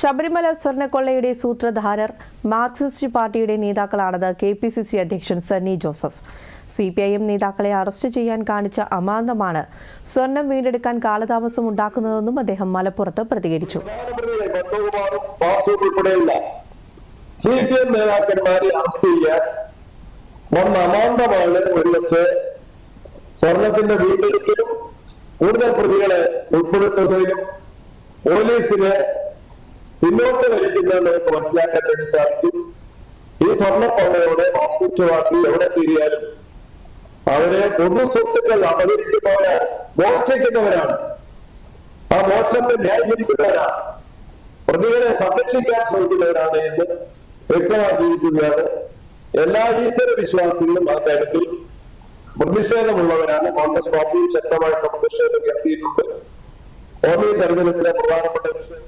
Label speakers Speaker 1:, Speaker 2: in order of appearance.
Speaker 1: ശബരിമല സ്വർണക്കൊള്ളയുടെ സൂത്രധാരർ മാർക്സിസ്റ്റ് പാർട്ടിയുടെ നേതാക്കളാണെന്ന് കെ പി സി സി അധ്യക്ഷൻ Sunny Joseph. C P I M നേതാക്കളെ അറസ്റ്റ് ചെയ്യാൻ കാണിച്ച അമാന്തമാണ് സ്വർണം വീണ്ടെടുക്കാൻ കാലതാമസം ഉണ്ടാക്കുന്നതെന്നും അദ്ദേഹം മലപ്പുറത്ത് പ്രതികരിച്ചു.
Speaker 2: നേതാക്കന്മാരെ അറസ്റ്റ് ചെയ്യാൻ വന്ന സ്വർണത്തിന്റെ വീണ്ടെടുക്കലും കൂടുതൽ പ്രതികളെ ഉൾപ്പെടുത്തുന്നതിനും പോലീസിനെ പിന്നോട്ട് വലിക്കുന്നതിന് നമുക്ക് മനസ്സിലാക്കാൻ വേണ്ടി സാധിക്കും ഈ സ്വർണക്കൊള്ളയോടെ ഓക്സിറ്റ് വാക്കി എവിടെ തിരിയാലും അവരെ പൊതു സ്വത്തുക്കൾ അപഹരിക്കുന്നവരാണ് മോഷ്ടിക്കുന്നവരാണ്. ആ മോഷണത്തെ ന്യായീകരിക്കുന്നവരാണ് പ്രതികളെ സംരക്ഷിക്കാൻ ശ്രമിക്കുന്നവരാണ് എന്ന് വ്യക്തമാക്കിയിരിക്കുകയാണ് എല്ലാ ഈശ്വര വിശ്വാസികളും ആ കാര്യത്തിൽ പ്രതിഷേധമുള്ളവരാണ്. കോൺഗ്രസ് പാർട്ടിയും ശക്തമായിട്ട് പ്രതിഷേധം ഉയർത്തിയിട്ടുണ്ട് ഓർമ്മ തെരഞ്ഞെടുപ്പിലെ പ്രധാനപ്പെട്ട വിഷയം